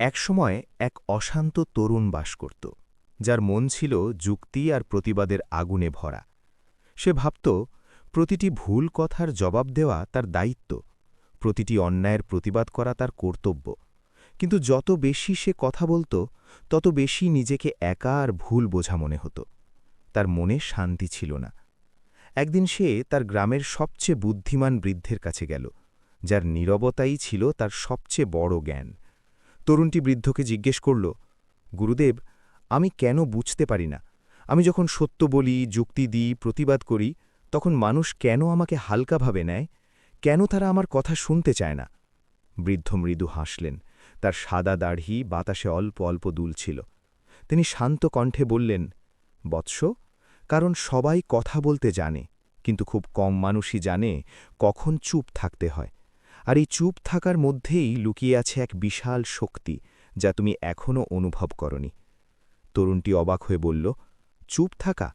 একসময় এক অশান্ত তরুণ বাস করত, যার মন ছিল যুক্তি আর প্রতিবাদের আগুনে ভরা। সে ভাবত, প্রতিটি ভুল কথার জবাব দেওয়া তার দায়িত্ব, প্রতিটি অন্যায়ের প্রতিবাদ করা তার কর্তব্য। কিন্তু যত বেশি সে কথা বলত, তত বেশি নিজেকে একা আর ভুল বোঝা মনে হতো। তার মনে শান্তি ছিল না। একদিন সে তার গ্রামের সবচেয়ে বুদ্ধিমান বৃদ্ধের কাছে গেল, যার নীরবতাই ছিল তার সবচেয়ে বড় জ্ঞান। তরুণটি বৃদ্ধকে জিজ্ঞেস করল, গুরুদেব, আমি কেন বুঝতে পারি না? আমি যখন সত্য বলি, যুক্তি দিই, প্রতিবাদ করি, তখন মানুষ কেন আমাকে হালকাভাবে নেয়? কেন তারা আমার কথা শুনতে চায় না? বৃদ্ধ মৃদু হাসলেন। তার সাদা দাড়ি বাতাসে অল্প অল্প দুলছিল। তিনি শান্ত কণ্ঠে বললেন, বৎস, কারণ সবাই কথা বলতে জানে, কিন্তু খুব কম মানুষই জানে কখন চুপ থাকতে হয়। আর এই চুপ থাকার মধ্যেই লুকিয়ে আছে এক বিশাল শক্তি, যা তুমি এখনও অনুভব করনি। তরুণটি অবাক হয়ে বলল, চুপ থাকা?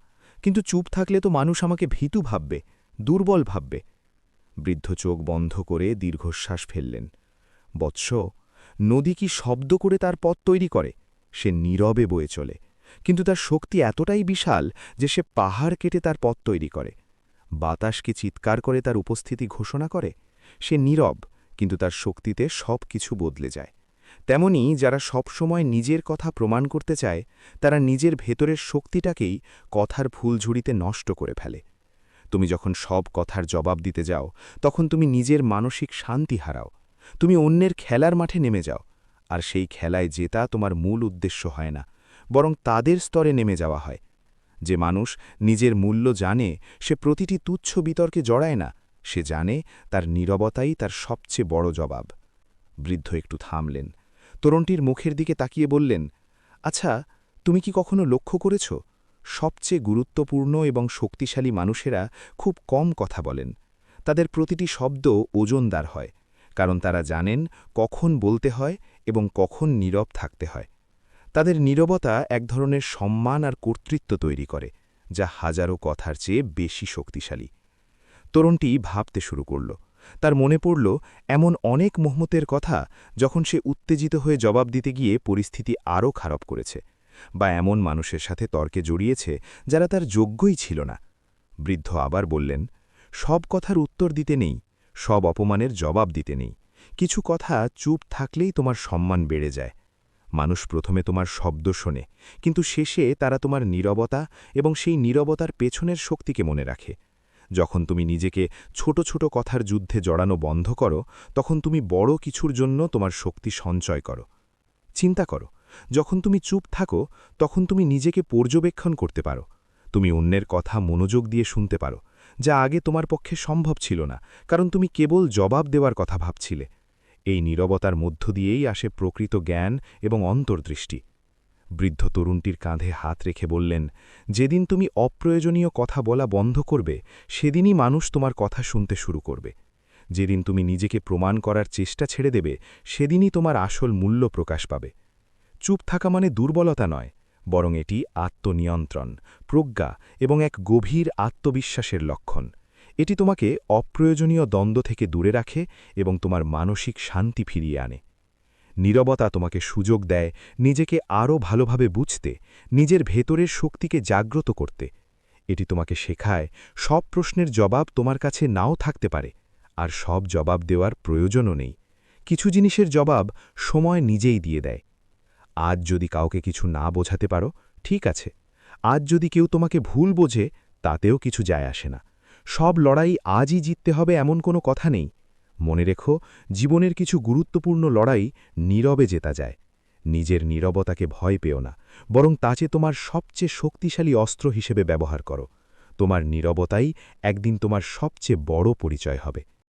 কিন্তু চুপ থাকলে তো মানুষ আমাকে ভীতু ভাববে, দুর্বল ভাববে। বৃদ্ধ চোখ বন্ধ করে দীর্ঘশ্বাস ফেললেন। বৎস, নদী কি শব্দ করে তার পথ তৈরি করে? সে নীরবে বয়ে চলে। কিন্তু তার শক্তি এতটাই বিশাল যে সে পাহাড় কেটে তার পথ তৈরি করে। বাতাসকে চিৎকার করে তার উপস্থিতি ঘোষণা করে? সে নীরব, কিন্তু তার শক্তিতে সব কিছু বদলে যায়। তেমনি যারা সবসময় নিজের কথা প্রমাণ করতে চায়, তারা নিজের ভেতরের শক্তিটাকেই কথার ফুলঝুড়িতে নষ্ট করে ফেলে। তুমি যখন সব কথার জবাব দিতে যাও, তখন তুমি নিজের মানসিক শান্তি হারাও। তুমি অন্যের খেলার মাঠে নেমে যাও, আর সেই খেলায় জেতা তোমার মূল উদ্দেশ্য হয় না, বরং তাদের স্তরে নেমে যাওয়া হয়। যে মানুষ নিজের মূল্য জানে, সে প্রতিটি তুচ্ছ বিতর্কে জড়ায় না সে জানে তার নীরবতাই তার সবচেয়ে বড় জবাব। বৃদ্ধ একটু থামলেন। তরুণটির মুখের দিকে তাকিয়ে বললেন আচ্ছা তুমি কি কখনো লক্ষ্য করেছ? সবচেয়ে গুরুত্বপূর্ণ এবং শক্তিশালী মানুষেরা খুব কম কথা বলেন। তাদের প্রতিটি শব্দ ওজনদার হয়, কারণ তারা জানেন কখন বলতে হয় এবং কখন নীরব থাকতে হয়। তাদের নীরবতা এক ধরনের সম্মান আর কর্তৃত্ব তৈরি করে, যা হাজারো কথার চেয়ে বেশি শক্তিশালী। তরুণটি ভাবতে শুরু করল। তার মনে পড়ল, এমন অনেক মোহমতের কথা যখন সে উত্তেজিত হয়ে জবাব দিতে গিয়ে পরিস্থিতি আরও খারাপ করেছে বা এমন মানুষের সাথে তর্কে জড়িয়েছে যারা তার যোগ্যই ছিল না। বৃদ্ধ আবার বললেন, সব কথার উত্তর দিতে নেই, সব অপমানের জবাব দিতে নেই, কিছু কথা চুপ থাকলেই তোমার সম্মান বেড়ে যায়। মানুষ প্রথমে তোমার শব্দ শোনে, কিন্তু শেষে তারা তোমার নীরবতা এবং সেই নীরবতার পেছনের শক্তিকে মনে রাখে। যখন তুমি নিজেকে ছোট ছোট কথার যুদ্ধে জড়ানো বন্ধ করো, তখন তুমি বড় কিছুর জন্য তোমার শক্তি সঞ্চয় করো। চিন্তা করো, যখন তুমি চুপ থাকো, তখন তুমি নিজেকে পর্যবেক্ষণ করতে পারো। তুমি অন্যের কথা মনোযোগ দিয়ে শুনতে পারো, যা আগে তোমার পক্ষে সম্ভব ছিল না, কারণ তুমি কেবল জবাব দেওয়ার কথা ভাবছিলে। এই নীরবতার মধ্য দিয়েই আসে প্রকৃত জ্ঞান এবং অন্তর্দৃষ্টি। বৃদ্ধ তরুণটির কাঁধে হাত রেখে বললেন, যেদিন তুমি অপ্রয়োজনীয় কথা বলা বন্ধ করবে, সেদিনই মানুষ তোমার কথা শুনতে শুরু করবে। যেদিন তুমি নিজেকে প্রমাণ করার চেষ্টা ছেড়ে দেবে, সেদিনই তোমার আসল মূল্য প্রকাশ পাবে। চুপ থাকা মানে দুর্বলতা নয়, বরং এটি আত্মনিয়ন্ত্রণ, প্রজ্ঞা এবং এক গভীর আত্মবিশ্বাসের লক্ষণ। এটি তোমাকে অপ্রয়োজনীয় দ্বন্দ্ব থেকে দূরে রাখে এবং তোমার মানসিক শান্তি ফিরিয়ে আনে। নীরবতা তোমাকে সুযোগ দেয় নিজেকে আরও ভালোভাবে বুঝতে, নিজের ভেতরের শক্তিকে জাগ্রত করতে। এটি তোমাকে শেখায় সব প্রশ্নের জবাব তোমার কাছে নাও থাকতে পারে, আর সব জবাব দেওয়ার প্রয়োজনও নেই। কিছু জিনিসের জবাব সময় নিজেই দিয়ে দেয়। আজ যদি কাউকে কিছু না বোঝাতে পারো, ঠিক আছে। আজ যদি কেউ তোমাকে ভুল বোঝে, তাতেও কিছু যায় আসে না। সব লড়াই আজই জিততে হবে এমন কোনো কথা নেই। মনে রেখো, জীবনের কিছু গুরুত্বপূর্ণ লড়াই নীরবে জেতা যায়। নিজের নীরবতাকে ভয় পেও না, বরং তাচে তোমার সবচেয়ে শক্তিশালী অস্ত্র হিসেবে ব্যবহার করো। তোমার নীরবতাই একদিন তোমার সবচেয়ে বড় পরিচয় হবে।